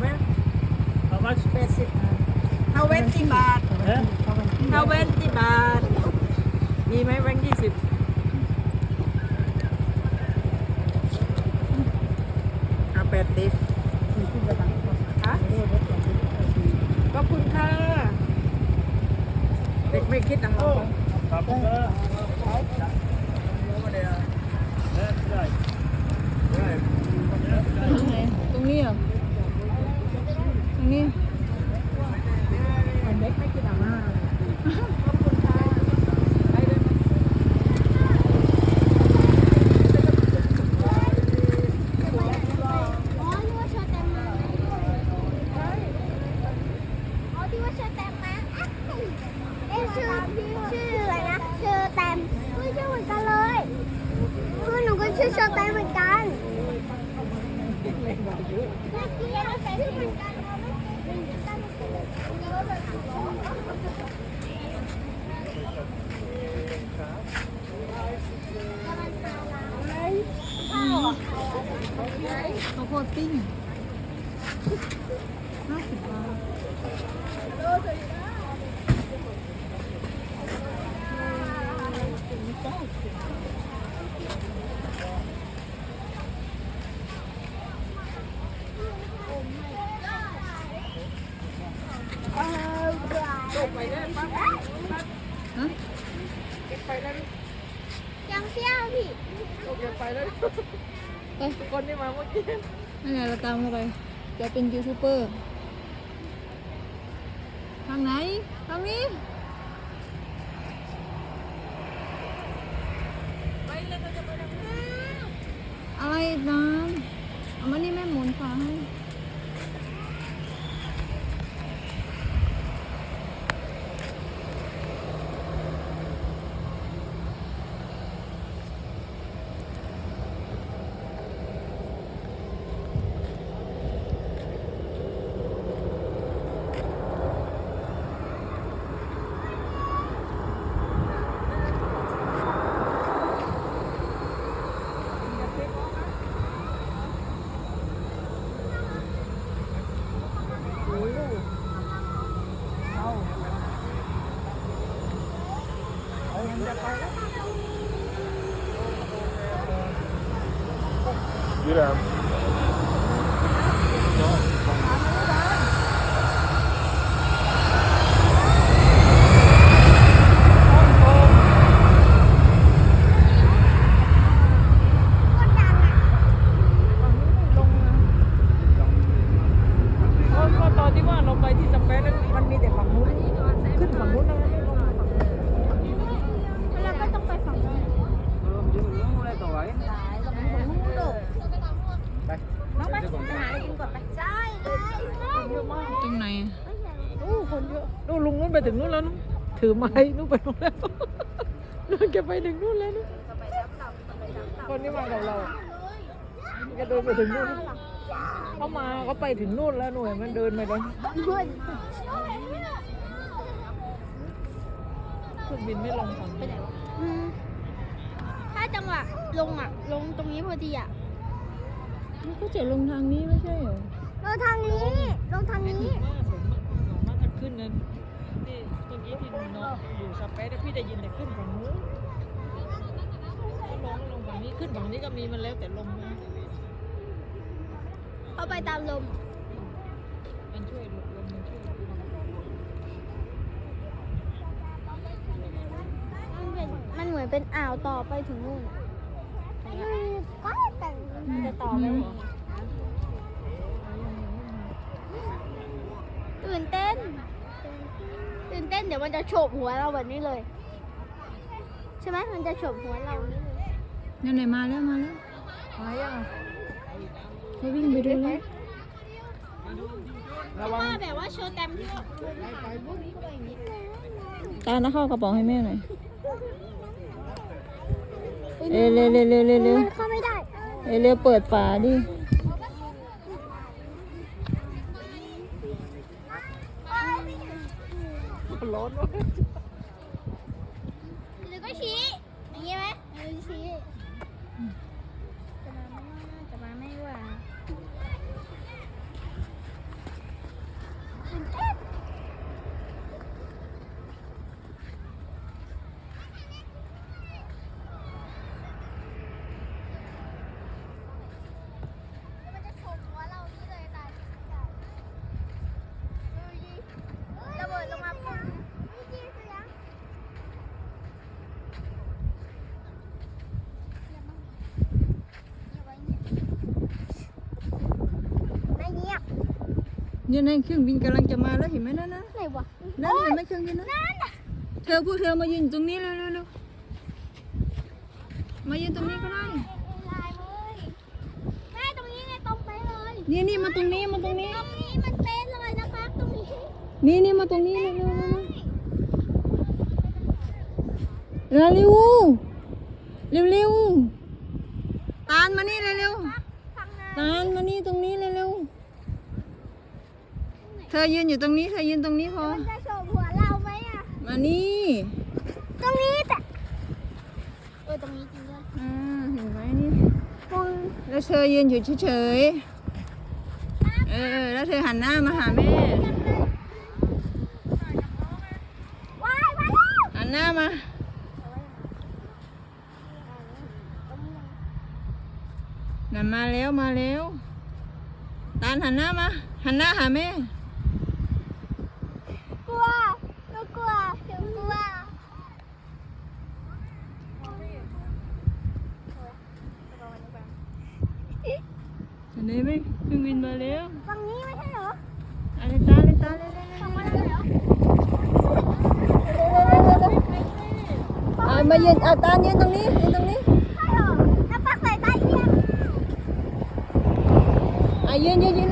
ไหม How much? แปดสิบเท่าเว้นสิบบาท Huh? เท่าเว้นสิบบาท มีไหมแบงค์ยี่สิบ เอาแปดสิบฮะขอบคุณค่ะ เด็กไม่คิดนะงค์หรอบ Tapos na. เราไม่เหมือนกันข้าวโพดปิ้งห้าสิบบาท ตกไปได้ปั๊บ ฮะ เก็บไปแล้ว ยังเที่ยวพี่ ตกเก็บไปแล้ว ไป ค นั่นไงเราตามเข้าไปจะเป็นยูทูบเบอร์ทางไหนทางนี้ ไปเลยเราจะไปทางนี้ อะไรนะเอามานี่แม่หมุนฟ้าให้ Yürü abi. เพราะเพราะตอนที่ว่าเราไปที่สเปนนั้นมันมีแต่ฝั่งนู้นขึ้นฝั่งนู้นนะไม่ลงฝั่งนู้น แล้วก็ต้องไปฝั่งนู้น น้องไปหาอะไรกินก่อนไป ใช่เลย เย อะมากตรงไหนอะโอ้คนเยอะนู่นลุงนู้นไปถึงนู้นแล้วนู้นถือไม้นู้นไปนู้นแล้วนู้นแกไปถึงนู้นแล้วนู้นคนที่มากับเราแกเดินไปถึงนู้นเขามาเขาไปถึงนู่นแล้วหน่วยมันเดินไปแล้วเครื่องบินไม่ลงฝั่งนี้อืมถ้าจังหวะลงอะ ลงตรงนี้พอดีอะมันก็จะลงทางนี้ไม่ใช่เหรอ ลงทางนี้ ลงทางนี้ ว่าผมผมว่าจะขึ้นนั้นที่เมื่อกี้ที่น้องอยู่สเปซพี่ได้ยินแต่ขึ้นฝั่งนู้นก็ลงลงฝั่งนี้ขึ้นฝั่งนี้ก็มีมันแล้วแต่ลมนะเอาไปตามลม มันช่วยหลบลมมันช่วยมันเป็น มันเหมือนเป็นอ่าวต่อไปถึงนู่นก็แต่จะต่อแล้วเหรอ ตื่นเต้น ตื่นเต้นเดี๋ยวมันจะโฉบหัวเราแบบนี้เลย ใช่ไหมมันจะโฉบหัวเรานี่เลยนั่นไหนมาแล้วมาแล้วมายังอะเขาวิ่งไปดูแล้วระวังว่าแบบว่าโชว์แตมที่ว่าตาลเอาเข้ากระป๋องให้แม่หน่อยเร็วเร็วเร็วเร็วเร็วเร็วมันเข้าไม่ได้เร็วเร็วเปิดฝาดิ no. เนี่ยนั่นเครื่องบินกำลังจะมาแล้วเห็นไหมนั่นนะไหนวะนั่นเห็นไหมเครื่องบินนะนั่นน่ะเธอพวกเธอมายืนตรงนี้เร็วเร็วเร็วมายืนตรงนี้ก็ได้ลายเลยแม่ตรงนี้ไงตรงไปเลยนี่นี่มาตรงนี้มาตรงนี้ตรงนี้มันเป็นเลยนะครับตรงนี้ นี่นี่มาตรงนี้เร็วเร็วเร็วเร็วเร็วเร็วเร็วตาลมานี่เร็วเร็วข้างหน้าตาลมานี่ตรงนี้เร็วเร็วเธ อยืนอยู่ตรงนี้ เธอยืนตรงนี้พอ มันจะโฉบหัวเราไหมอะ มานี่ ตรงนี้แต่เออตรงนี้จริงด้วยอ่าเห็นไหมนี่มองแล้วเธอยืนอยู่เฉยๆ เออ แล้วเธอหันหน้ามาหาแม่ ว้ายมาแล้วหันหน้ามานั่นมาแล้วมาแล้ว ตาลหันหน้ามา หันหน้าหาแม่ กลัวหนูกลัวหนูกลัว เห็นไหมเครื่องบินมาแล้ว ฝั่งนี้ไม่ใช่เหรอ อะไรตาเลยตาเลยเลย ฝั่งมาแล้วเหรอ อ่า มายืนอ่าตาลยืนตรงนี้ยืนตรงนี้ใช่เหรอแล้วปักใส่ใต้เอียงอ่ายืนยืนยืน